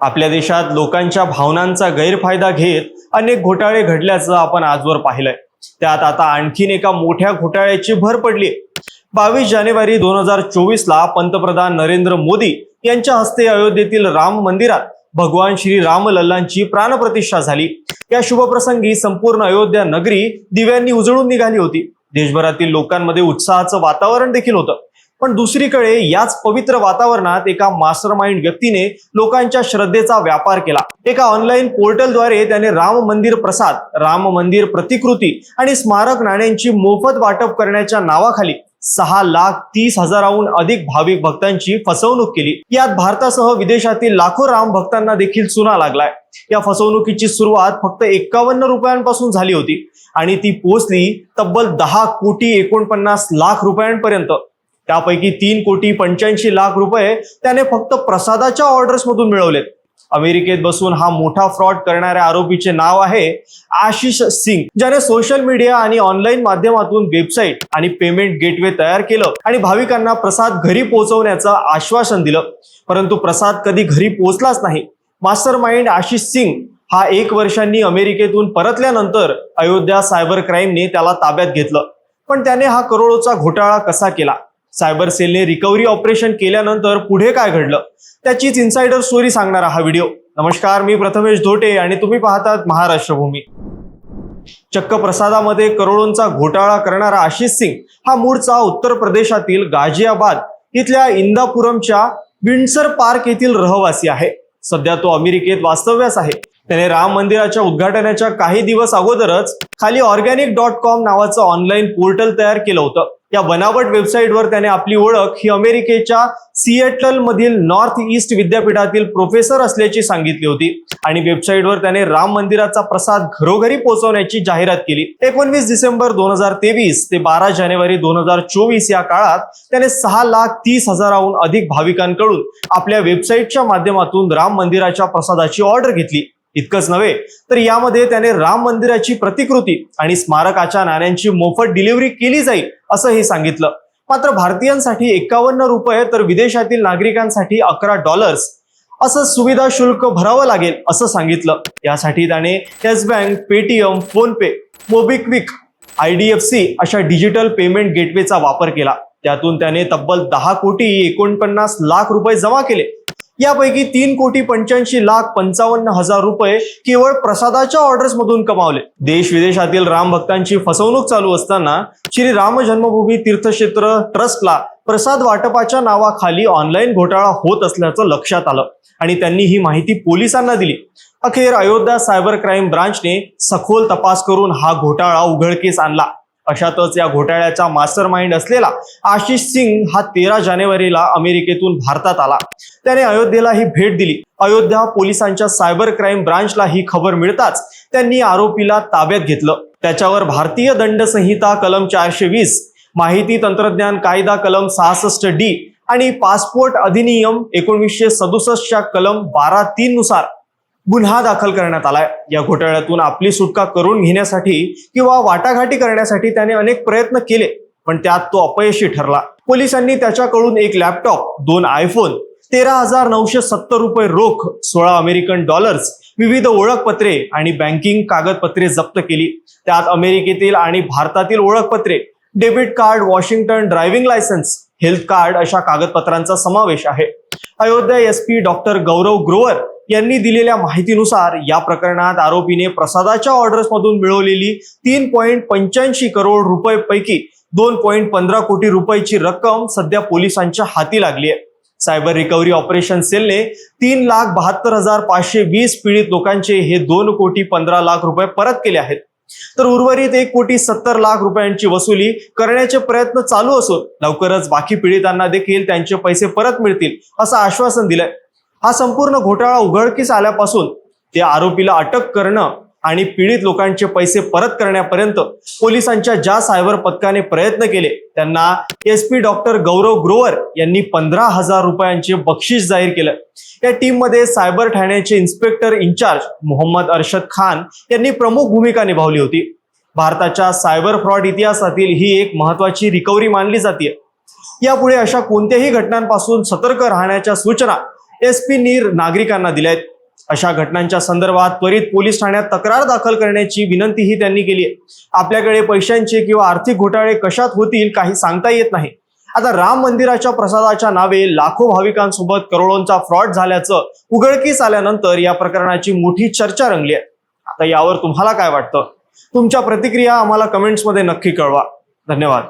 आपल्या देशात लोकांच्या भावनांचा गैरफायदा घेत अनेक घोटाळे घडल्याचं आपण आजवर पाहिलंय. त्यात आता आणखीन एका मोठ्या घोटाळ्याची भर पडली बावीस जानेवारी दोन हजार चोवीस ला पंतप्रधान नरेंद्र मोदी यांच्या हस्ते अयोध्येतील राम मंदिरात भगवान श्री रामलल्लांची प्राणप्रतिष्ठा झाली. या शुभप्रसंगी संपूर्ण अयोध्या नगरी दिव्यांनी उजळून निघाली होती. देशभरातील लोकांमध्ये उत्साहाचं वातावरण देखील होतं. पण दुसरीकडे याच पवित्र वातावरणात एका मास्टरमाइंड व्यक्तीने लोकांच्या श्रद्धेचा व्यापार केला. एका ऑनलाईन पोर्टलद्वारे त्याने राम मंदिर प्रसाद राम मंदिर प्रतिकृती आणि स्मारक नाण्यांची मोफत वाटप करण्याच्या नावाखाली सहा लाख तीस हजाराहून अधिक भाविक भक्तांची फसवणूक केली. यात भारतासह विदेशातील लाखो राम भक्तांना देखील चुना लागलाय. या फसवणुकीची सुरुवात फक्त एकावन्न रुपयांपासून झाली होती आणि ती पोहोचली तब्बल दहा कोटी एकोणपन्नास लाख रुपयांपर्यंत. त्यापैकी तीन कोटी पंच्याऐंशी लाख रुपये त्याने फक्त प्रसादाच्या ऑर्डर्समधून मिळवलेत. अमेरिकेत बसून हा मोठा फ्रॉड करणाऱ्या आरोपीचे नाव आहे आशिष सिंग ज्याने सोशल मीडिया आणि ऑनलाईन माध्यमातून वेबसाईट आणि पेमेंट गेटवे तयार केलं आणि भाविकांना प्रसाद घरी पोहोचवण्याचं आश्वासन दिलं. परंतु प्रसाद कधी घरी पोहोचलाच नाही. मास्टर माइंड आशिष सिंग हा एक वर्षांनी अमेरिकेतून परतल्यानंतर अयोध्या सायबर क्राईमने त्याला ताब्यात घेतलं. पण त्याने हा करोडोचा घोटाळा कसा केला? सायबर सेलने रिकव्हरी ऑपरेशन केल्यानंतर पुढे काय घडलं? त्याचीच इन्साइडर स्टोरी सांगणारा हा व्हिडिओ नमस्कार मी प्रथमेश धोटे आणि तुम्ही पाहतात महाराष्ट्रभूमी. चक्क प्रसादामध्ये करोडोंचा घोटाळा करणारा आशिष सिंग हा मूळचा उत्तर प्रदेशातील गाझियाबाद इथल्या इंदापुरमच्या विंडसर पार्क येथील रहवासी आहे. सध्या तो अमेरिकेत वास्तव्यास आहे. त्याने राम मंदिराच्या उद्घाटनाच्या काही दिवस अगोदरच खाली ऑर्गॅनिक डॉट कॉम नावाचं ऑनलाईन पोर्टल तयार केलं होतं. या बनावट वेबसाईटवर त्याने आपली ओळख ही अमेरिकेच्या सिएटल मधील नॉर्थ ईस्ट विद्यापीठातील प्रोफेसर असल्याची सांगितली होती. आणि वेबसाईटवर त्याने राम मंदिराचा प्रसाद घरोघरी पोहोचवण्याची जाहिरात केली. एकोणवीस डिसेंबर दोन हजार तेवीस ते बारा जानेवारी दोन हजार चोवीस या काळात त्याने सहा लाख तीस हजाराहून अधिक भाविकांकडून आपल्या वेबसाईटच्या माध्यमातून राम मंदिराच्या प्रसादाची ऑर्डर घेतली. इतकंच नव्हे तर यामध्ये त्याने राम मंदिराची प्रतिकृती आणि स्मारकाच्या नाण्यांची मोफत डिलिव्हरी केली जाईल. असंही सांगितलं. मात्र भारतीयांसाठी एकावन्न रुपये तर विदेशातील नागरिकांसाठी अकरा डॉलर्स असं सुविधा शुल्क भरावं लागेल असं सांगितलं. यासाठी त्याने Yes Bank Paytm PhonePe MobiKwik I D F C अशा डिजिटल पेमेंट गेटवेचा वापर केला. त्यातून त्याने तब्बल दहा कोटी एकोणपन्नास लाख रुपये जमा केले. यापैकी तीन कोटी पंच्याऐंशी लाख पंचावन्न हजार रुपये केवळ प्रसादाच्या ऑर्डर्स मधून कमावले. देश विदेशातील राम भक्तांची फसवणूक चालू असताना श्री राम जन्मभूमी तीर्थक्षेत्र ट्रस्टला प्रसाद वाटपाच्या नावाखाली ऑनलाईन घोटाळा होत असल्याचं लक्षात आलं आणि त्यांनी ही माहिती पोलिसांना दिली. अखेर अयोध्या सायबर क्राईम ब्रांचने सखोल तपास करून हा घोटाळा उघडकीस आणला. अशातच या घोटाळ्याचा मास्टर माइंड असलेला आशिष सिंग हा तेरा जानेवारीला अमेरिकेतून भारतात आला. त्याने अयोध्येला ही भेट दिली. अयोध्या पोलिसांच्या सायबर क्राईम ब्रांचला ही खबर मिळताच त्यांनी आरोपीला ताब्यात घेतलं. त्याच्यावर भारतीय दंड संहिता कलम चारशे वीस माहिती तंत्रज्ञान कायदा कलम सहासष्ट डी आणि पासपोर्ट अधिनियम एकोणीसशे सदुसष्टच्या कलम बारा तीन नुसार गुन्हा दाखल करण्यात आलाय. या घोटाळ्यातून आपली सुटका करून घेण्यासाठी किंवा वाटाघाटी करण्यासाठी त्याने अनेक प्रयत्न केले पण त्यात तो अपयशी ठरला. पोलिसांनी त्याच्याकडून एक लॅपटॉप दोन आयफोन तेरा हजार नऊशे सत्तर रुपये रोख सोळा अमेरिकन डॉलर्स विविध ओळखपत्रे आणि बँकिंग कागदपत्रे जप्त केली. त्यात अमेरिकेतील आणि भारतातील ओळखपत्रे debit card Washington driving licence health card अशा कागदपत्रांचा समावेश आहे. Ayodhya S P doctor Gaurav Grover यांनी दिलेल्या माहितीनुसार या प्रकरणात आरोपीने प्रसादाच्या ऑर्डर्समधून मिळवलेली तीन पॉईंट पंच्याऐंशी करोड रुपये पैकी दोन पॉईंट पंधरा कोटी रुपयाची रक्कम सध्या पोलिसांच्या हाती लागली आहे. सायबर रिकव्हरी ऑपरेशन सेलने तीन लाख बहात्तर हजार पाचशे वीस पीडित लोकांचे हे दोन कोटी पंधरा लाख रुपये परत केले आहेत. तर उर्वरित एक कोटी सत्तर लाख रुपयांची वसुली करण्याचे प्रयत्न चालू असून लवकरच बाकी पीडितांना देखील त्यांचे पैसे परत मिळतील असं आश्वासन दिलंय. हा संपूर्ण घोटाळा उघडकीस आल्यापासून त्या आरोपीला अटक करणं आणि पीडित लोकांचे पैसे परत करण्यापर्यंत पोलिसांच्या ज्या सायबर पथकाने प्रयत्न केले त्यांना S P doctor Gaurav Grover यांनी पंधरा हजार रुपयांचे बक्षीस जाहीर केलं. या टीममध्ये सायबर ठाण्याचे इन्स्पेक्टर इन्चार्ज मोहम्मद अरशद खान यांनी प्रमुख भूमिका निभावली होती. भारताच्या सायबर फ्रॉड इतिहासातील ही एक महत्वाची रिकव्हरी मानली जाते यापुढे अशा कोणत्याही घटनांपासून सतर्क राहण्याच्या सूचना एस पी नीर नागरिकांना दिल्या आहेत अशा घटनांच्या संदर्भात त्वरित पोलीस ठाण्यात तक्रार दाखल करण्याची विनंतीही त्यांनी केली आहे. आपल्याकडे पैशांचे किंवा आर्थिक घोटाळे कशात होतील काही सांगता येत नाही. आता राम मंदिराच्या प्रसादाच्या नावे लाखो भाविकांसोबत करोडोंचा फ्रॉड झाल्याचं उघडकीस आल्यानंतर या प्रकरणाची मोठी चर्चा रंगली आहे. आता यावर तुम्हाला काय वाटतं? तुमच्या प्रतिक्रिया आम्हाला कमेंट्समध्ये नक्की कळवा. धन्यवाद.